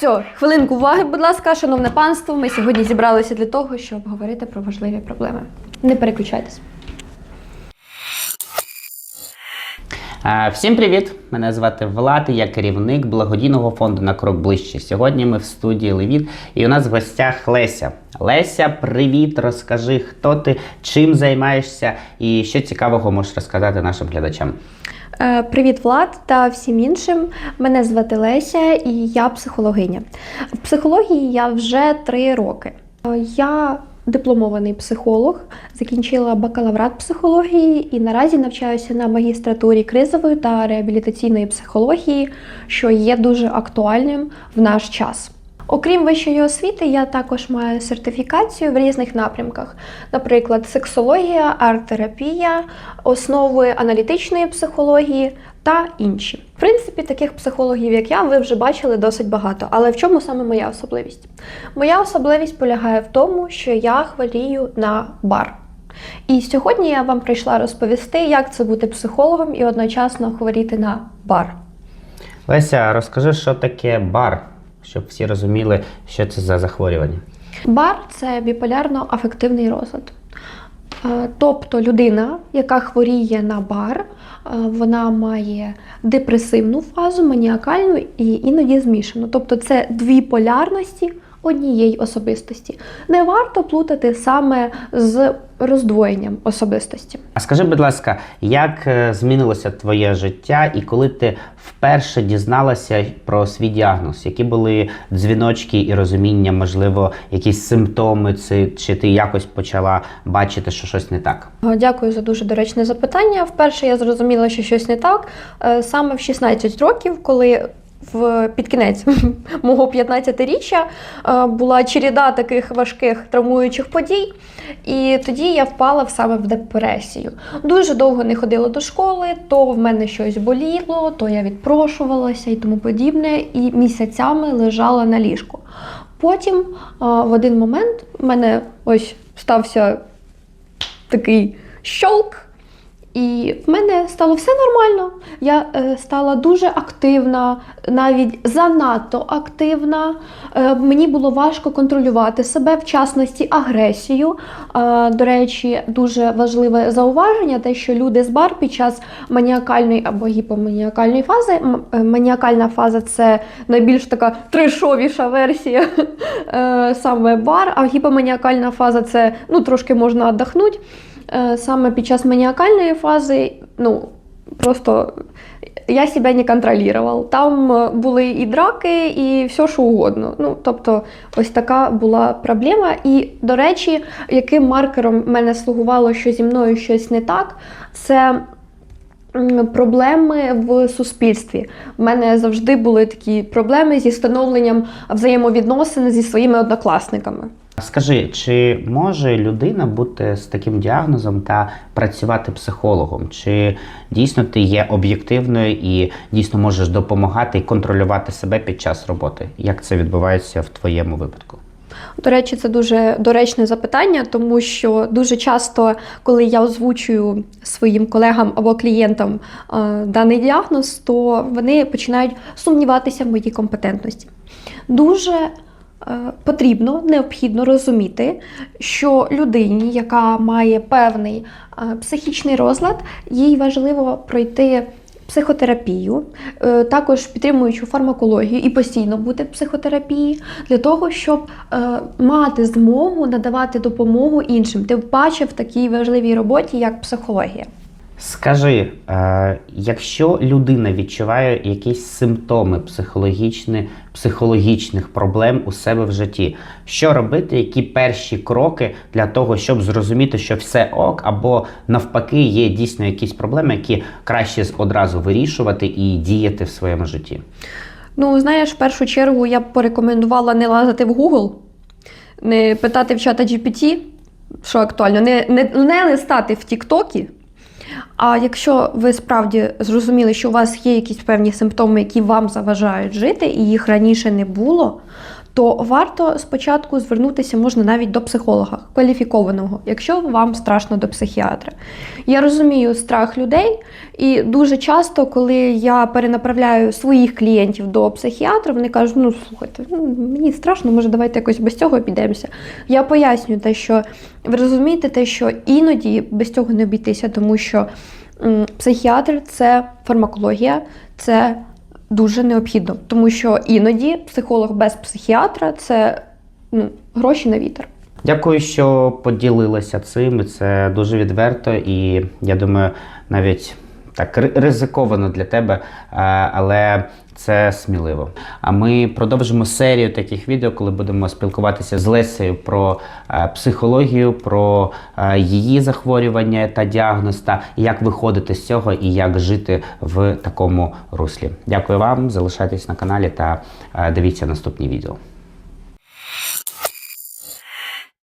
Все, хвилинку уваги, будь ласка, шановне панство. Ми сьогодні зібралися для того, щоб говорити про важливі проблеми. Не переключайтесь. Е, Всім привіт! Мене звати Влад, я керівник благодійного фонду на крок ближче. Сьогодні ми в студії Левіт, і у нас в гостях Леся. Леся, привіт! Розкажи, хто ти, чим займаєшся і що цікавого можеш розказати нашим глядачам. Е, Привіт, Влад та всім іншим. Мене звати Леся і я психологиня. В психології я вже три роки. Е, Я дипломований психолог, закінчила бакалаврат психології і наразі навчаюся на магістратурі кризової та реабілітаційної психології, що є дуже актуальним в наш час. Окрім вищої освіти, я також маю сертифікацію в різних напрямках, наприклад, сексологія, арт-терапія, основи аналітичної психології та інші. В принципі, таких психологів, як я, ви вже бачили досить багато. Але в чому саме моя особливість? Моя особливість полягає в тому, що я хворію на бар. І сьогодні я вам прийшла розповісти, як це бути психологом і одночасно хворіти на бар. Леся, розкажи, що таке бар, щоб всі розуміли, що це за захворювання. Бар це біполярно-афективний розлад. Е, Тобто людина, яка хворіє на бар, е, вона має депресивну фазу, маніакальну і іноді змішану. Тобто це дві полярності однієї особистості. Не варто плутати саме з роздвоєнням особистості. А скажи, будь ласка, як е, змінилося твоє життя і коли ти вперше дізналася про свій діагноз? Які були дзвіночки і розуміння, можливо, якісь симптоми, чи, ти якось почала бачити, що щось не так? Дякую за дуже доречне запитання. Вперше я зрозуміла, що щось не так е, саме в 16 років, коли в під кінець мого 15-річчя е, була череда таких важких травмуючих подій. І тоді я впала саме в депресію. Дуже довго не ходила до школи, то в мене щось боліло, то я відпрошувалася і тому подібне, і місяцями лежала на ліжку. Потім е, в один момент в мене ось стався такий щолк. І в мене стало все нормально. Я е, стала дуже активна, навіть занадто активна. Е, мені було важко контролювати себе, в частності агресію. Е, до речі, дуже важливе зауваження, те, що люди з бар під час маніакальної або гіпоманіакальної фази. е, Маніакальна фаза це найбільш така трешовіша версія е, саме бар, а гіпоманіакальна фаза це ну, трошки можна віддохнути. Е, Саме під час маніакальної фази, ну, просто я себе не контролював. Там е, були і драки, і все, що угодно. Ну, тобто, ось така була проблема. І, до речі, яким маркером мене слугувало, що зі мною щось не так, це. Проблеми в суспільстві. У мене завжди були такі проблеми зі становленням взаємовідносин зі своїми однокласниками. Скажи, чи може людина бути з таким діагнозом та працювати психологом? Чи дійсно ти є об'єктивною і дійсно можеш допомагати і контролювати себе під час роботи? Як це відбувається в твоєму випадку? До речі, це дуже доречне запитання, тому що дуже часто, коли я озвучую своїм колегам або клієнтам е, даний діагноз, то вони починають сумніватися в моїй компетентності. Дуже потрібно, необхідно розуміти, що людині, яка має певний е, психічний розлад, їй важливо пройти психотерапію, е, також підтримуючу фармакологію і постійно бути в психотерапії для того, щоб е, мати змогу надавати допомогу іншим. Ти бачив в такій важливій роботі, як психологія. Скажи, е, якщо людина відчуває якісь симптоми психологічні, психологічних проблем у себе в житті, що робити, які перші кроки для того, щоб зрозуміти, що все ок, або навпаки є дійсно якісь проблеми, які краще одразу вирішувати і діяти в своєму житті? Ну, знаєш, в першу чергу я б порекомендувала не лазити в Google, не питати в чата GPT, що актуально, не, не, не листати в Тіктокі. А якщо ви справді зрозуміли, що у вас є якісь певні симптоми, які вам заважають жити, і їх раніше не було, то то варто спочатку звернутися можна навіть до психолога кваліфікованого, якщо вам страшно до психіатра. Я розумію страх людей, і дуже часто, коли я перенаправляю своїх клієнтів до психіатра, вони кажуть: ну слухайте, ну, мені страшно, може, давайте якось без цього обійдемося. Я пояснюю те, що ви розумієте, те, що іноді без цього не обійтися, тому що м, психіатр це фармакологія, це дуже необхідно, тому що іноді психолог без психіатра це ну, гроші на вітер. Дякую, що поділилися цим. Це дуже відверто, і я думаю, навіть так ризиковано для тебе, е, але це сміливо. А ми продовжимо серію таких відео, коли будемо спілкуватися з Лесею про е, психологію, про е, її захворювання та діагноз, та як виходити з цього і як жити в такому руслі. Дякую вам, залишайтесь на каналі та дивіться наступні відео.